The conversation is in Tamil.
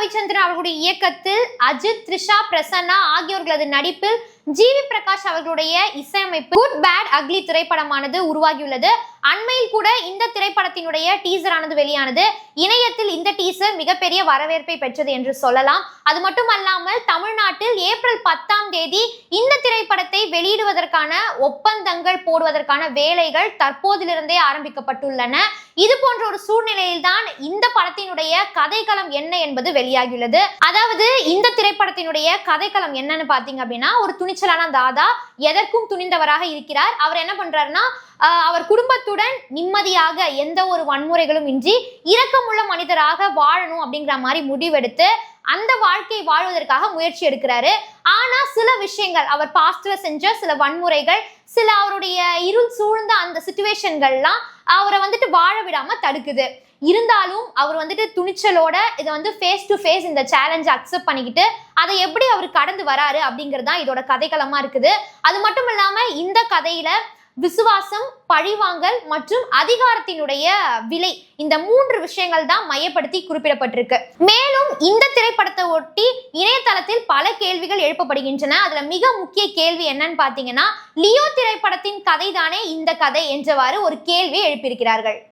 ரவிச்சந்திரன் அவர்களுடைய இயக்கத்தில் அஜித் த்ரிஷா பிரசன்னா ஆகியோர்களது நடிப்பில் ஜிவி பிரகாஷ் அவர்களுடைய இசையமைப்பு குட் பேட் அக்லி திரைப்படமானது உருவாகியுள்ளது. அண்மையில் கூட இந்த திரைப்படத்தினுடைய டீசர் ஆனது வெளியானது. இணையத்தில் இந்த டீசர் மிகப்பெரிய வரவேற்பை பெற்றது என்று சொல்லலாம். அது மட்டுமல்லாமல் தமிழ்நாட்டில் ஏப்ரல் பத்தாம் தேதி இந்த திரைப்படத்தை வெளியிடுவதற்கான ஒப்பந்தங்கள் போடுவதற்கான வேலைகள் தற்போதிலிருந்தே ஆரம்பிக்கப்பட்டுள்ளன. இது போன்ற ஒரு சூழ்நிலையில்தான் இந்த படத்தினுடைய கதைக்களம் என்ன என்பது வெளியாகியுள்ளது. அதாவது இந்த திரைப்படத்தினுடைய கதைக்களம் என்னன்னு பாத்தீங்க அப்படின்னா ஒரு துணிச்சலான தாதா எதற்கும் துணிந்தவராக இருக்கிறார். அவர் என்ன பண்றாருன்னா அவர் குடும்பத்துடன் நிம்மதியாக எந்த ஒரு வன்முறைகளும் இன்றி இரக்கமுள்ள மனிதராக வாழணும் அப்படிங்கிற மாதிரி முடிவெடுத்து அந்த வாழ்க்கையை வாழ்வதற்காக முயற்சி எடுக்கிறாரு. ஆனா சில விஷயங்கள் அவர் பாஸ்ட்ல செஞ்ச சில வன்முறைகள் சில அவருடைய இருள் சூழ்ந்த அந்த சுச்சுவேஷன்கள்லாம் அவரை வந்துட்டு வாழ விடாம தடுக்குது. இருந்தாலும் அவர் வந்துட்டு துணிச்சலோட இதை வந்து ஃபேஸ் டு ஃபேஸ் இந்த சேலஞ்சை அக்செப்ட் பண்ணிக்கிட்டு அதை எப்படி அவர் கடந்து வராரு அப்படிங்கிறது தான் இதோட கதைக்களமாக இருக்குது. அது மட்டும் இல்லாமல் இந்த கதையில விசுவாசம் பழிவாங்கல் மற்றும் அதிகாரத்தினுடைய விலை இந்த மூன்று விஷயங்கள் தான் மையப்படுத்தி குறிப்பிடப்பட்டிருக்கு. மேலும் இந்த திரைப்படத்தை ஒட்டி இணையதளத்தில் பல கேள்விகள் எழுப்பப்படுகின்றன. அதுல மிக முக்கிய கேள்வி என்னன்னு பாத்தீங்கன்னா லியோ திரைப்படத்தின் கதை தானே இந்த கதை என்றவாறு ஒரு கேள்வி எழுப்பியிருக்கிறார்கள்.